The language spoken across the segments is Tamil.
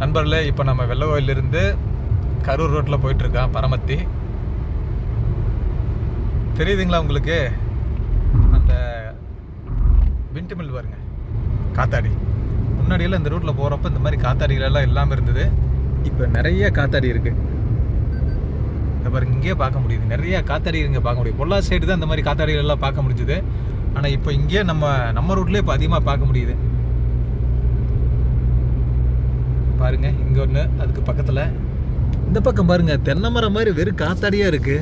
நண்பர்களே இப்போ நம்ம வெள்ளகோயிலிருந்து கரூர் ரோட்டில் போயிட்டுருக்கோம் பரமத்தி. தெரியுதுங்களா உங்களுக்கு? அந்த விண்டு மில் பாருங்க காத்தாடி. முன்னாடியெல்லாம் இந்த ரூட்டில் போகிறப்ப இந்த மாதிரி காத்தாடிகளெல்லாம் இல்லாமல் இருந்தது. இப்போ நிறைய காத்தாடி இருக்குது இந்த பாருங்க இங்கேயே பார்க்க முடியுது. நிறைய காத்தாடி இங்கே பார்க்க முடியும் பொல்லா சைடு தான் இந்த மாதிரி காத்தாடிகள் எல்லாம் பார்க்க முடிஞ்சுது. ஆனால் இப்போ இங்கேயே நம்ம நம்ம ரூட்லேயே இப்போ அதிகமாக பார்க்க முடியுது. பாருங்க இங்க ஒன்று அதுக்கு பக்கத்துல. இந்த பக்கம் பாருங்க தென்னை மரம் மாதிரி வெறும் காத்தாடியா இருக்கு.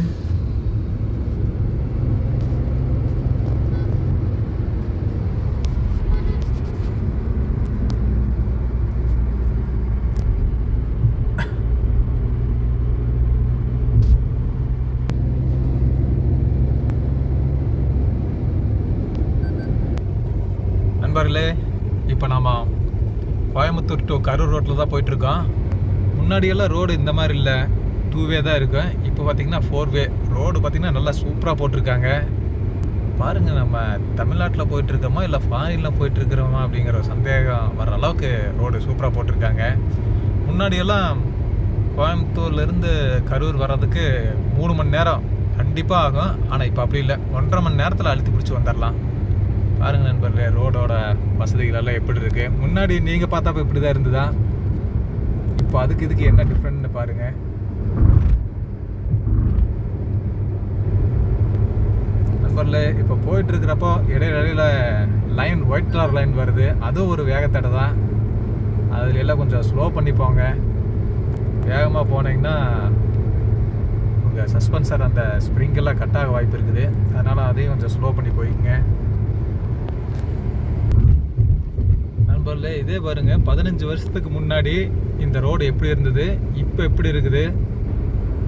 நண்பர்களே இப்போ நாம கோயம்புத்தூர் டு கரூர் ரோட்டில் தான் போயிட்டுருக்கோம். முன்னாடியெல்லாம் ரோடு இந்த மாதிரி இல்லை. டூ வே தான் இருக்கும். இப்போ பார்த்தீங்கன்னா ஃபோர் வே ரோடு பார்த்தீங்கன்னா நல்லா சூப்பராக போட்டிருக்காங்க. பாருங்கள் நம்ம தமிழ்நாட்டில் போயிட்டுருக்கோமா இல்லை ஃபாரினில் போயிட்டுருக்கிறோமா அப்படிங்கிற ஒரு சந்தேகம் வர அளவுக்கு ரோடு சூப்பராக போட்டிருக்காங்க. முன்னாடியெல்லாம் கோயம்புத்தூர்லேருந்து கரூர் வர்றதுக்கு மூணு மணி நேரம் கண்டிப்பாக ஆகும். ஆனால் இப்போ அப்படி இல்லை. ஒன்றரை மணி நேரத்தில் அழுத்தி பிடிச்சி வந்துடலாம். பாருங்க நண்பர்களே ரோடோட வசதிகள் எல்லாம் எப்படி இருக்கு? முன்னாடி நீங்க பார்த்தப்ப இப்படி தான் இருந்ததா? இப்போ அதுக்கு இதுக்கு என்ன டிஃப்ரெண்ட்னு பாருங்க. நண்பர்களே இப்போ போயிட்டு இருக்கிறப்போ இடையில லைன் ஒயிட் கலர் லைன் வருது. அதுவும் ஒரு வேகத்தடை தான். அதில் எல்லாம் கொஞ்சம் ஸ்லோ பண்ணி போங்க. வேகமாக போனீங்கன்னா உங்கள் சஸ்பென்சர் அந்த ஸ்ப்ரிங்கெல்லாம் கட் ஆக வாய்ப்பு இருக்குது. அதனால் அதையும் கொஞ்சம் ஸ்லோ பண்ணி போய்க்குங்க. நண்பர்களே இதே பாருங்க பதினஞ்சு வருஷத்துக்கு முன்னாடி இந்த ரோடு எப்படி இருந்தது இப்போ எப்படி இருக்குது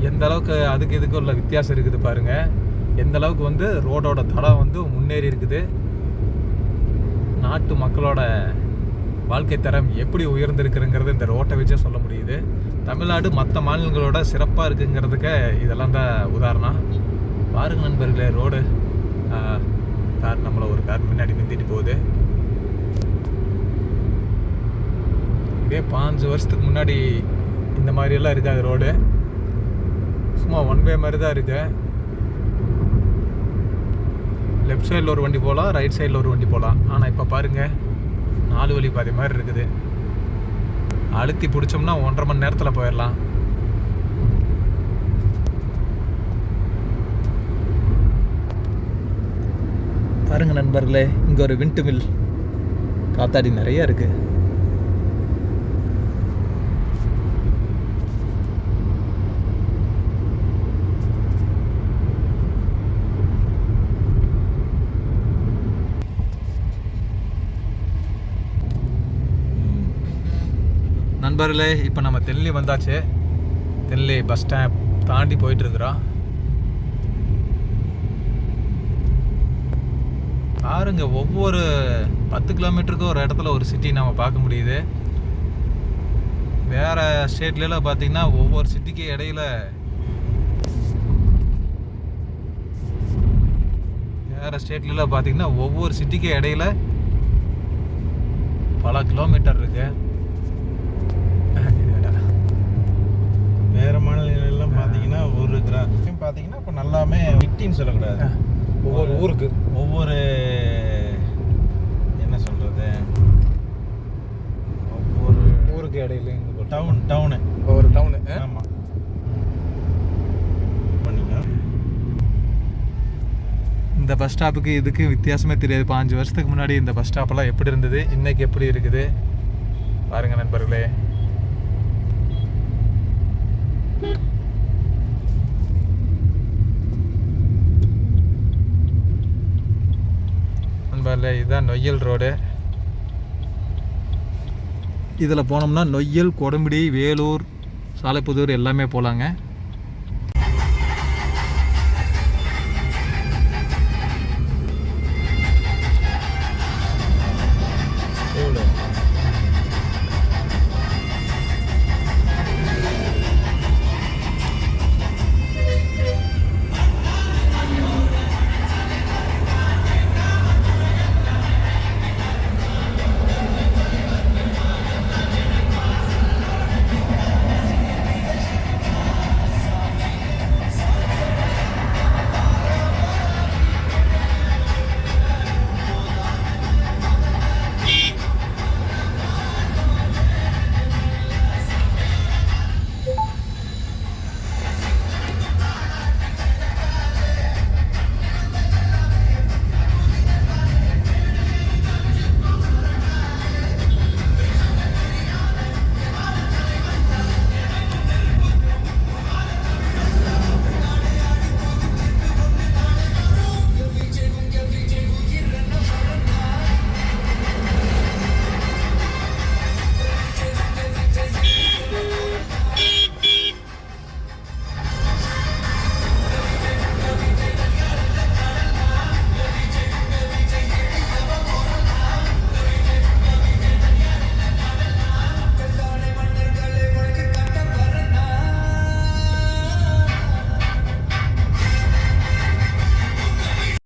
எந்த அளவுக்கு அதுக்கு இதுக்கு உள்ள வித்தியாசம் இருக்குது பாருங்க. எந்த அளவுக்கு வந்து ரோடோட தடம் வந்து முன்னேறி இருக்குது. நாட்டு மக்களோட வாழ்க்கை தரம் எப்படி உயர்ந்திருக்குங்கிறது இந்த ரோட்டை வச்சே சொல்ல முடியுது. தமிழ்நாடு மற்ற மாநிலங்களோட சிறப்பாக இருக்குங்கிறதுக்கு இதெல்லாம் தான் உதாரணம். பாருங்க நண்பர்களே ரோடு கார் நம்மளை ஒரு கார் பின்னாடி மிந்திட்டு போகுது. இதே பாஞ்சு வருஷத்துக்கு முன்னாடி இந்த மாதிரியெல்லாம் இருக்காது ரோடு. சும்மா ஒன் வே மாதிரி தான் இருக்குது லெஃப்ட் சைடில் ஒரு வண்டி போகலாம் ரைட் சைடில் ஒரு வண்டி போகலாம். ஆனால் இப்போ பாருங்கள் நாலு வழி பாதை மாதிரி இருக்குது. அழுத்தி பிடிச்சோம்னா ஒன்றரை மணி நேரத்தில் போயிடலாம். பாருங்க நண்பர்களே இங்கே ஒரு விண்டு மில். காத்தாடி நிறைய இருக்குது நண்பர்களே இப்போ நம்ம தெல்லி வந்தாச்சு. தெல்லி பஸ் ஸ்டாப் தாண்டி போயிட்டு இருக்கிறோம் பாருங்க ஒவ்வொரு பத்து கிலோமீட்டருக்கும் ஒரு இடத்துல ஒரு சிட்டி நம்ம பார்க்க முடியுது. வேற ஸ்டேட்லலாம் பார்த்தீங்கன்னா ஒவ்வொரு சிட்டிக்கு இடையில வேற ஸ்டேட்லலாம் பார்த்தீங்கன்னா ஒவ்வொரு சிட்டிக்கு இடையில பல கிலோமீட்டர் இருக்குது வேற மாநிலங்கள் எல்லாம் பார்த்தீங்கன்னா ஒரு கிராமம் பார்த்தீங்கன்னா இப்போ நல்லாமே விட்டின்னு சொல்லக்கூடாது. ஒவ்வொரு ஊருக்கு. ஒவ்வொரு என்ன சொல்றது? ஒவ்வொரு ஊருக்கு இடையில டவுன் டவுனு. ஒவ்வொரு டவுனு ஆமாம் பண்ணிங்க இந்த பஸ் ஸ்டாப்புக்கு இதுக்கு வித்தியாசமே தெரியாது. பாஞ்சு வருஷத்துக்கு முன்னாடி இந்த பஸ் ஸ்டாப்பெல்லாம் எப்படி இருந்தது? இன்னைக்கு எப்படி இருக்குது? பாருங்க நண்பர்களே. நண்பர்களே இதுதான் நொய்யல் ரோடு. இதில் போனோம்னா நொய்யல் கொடம்பிடி வேலூர் சாலைப்புதூர் எல்லாமே போகலாங்க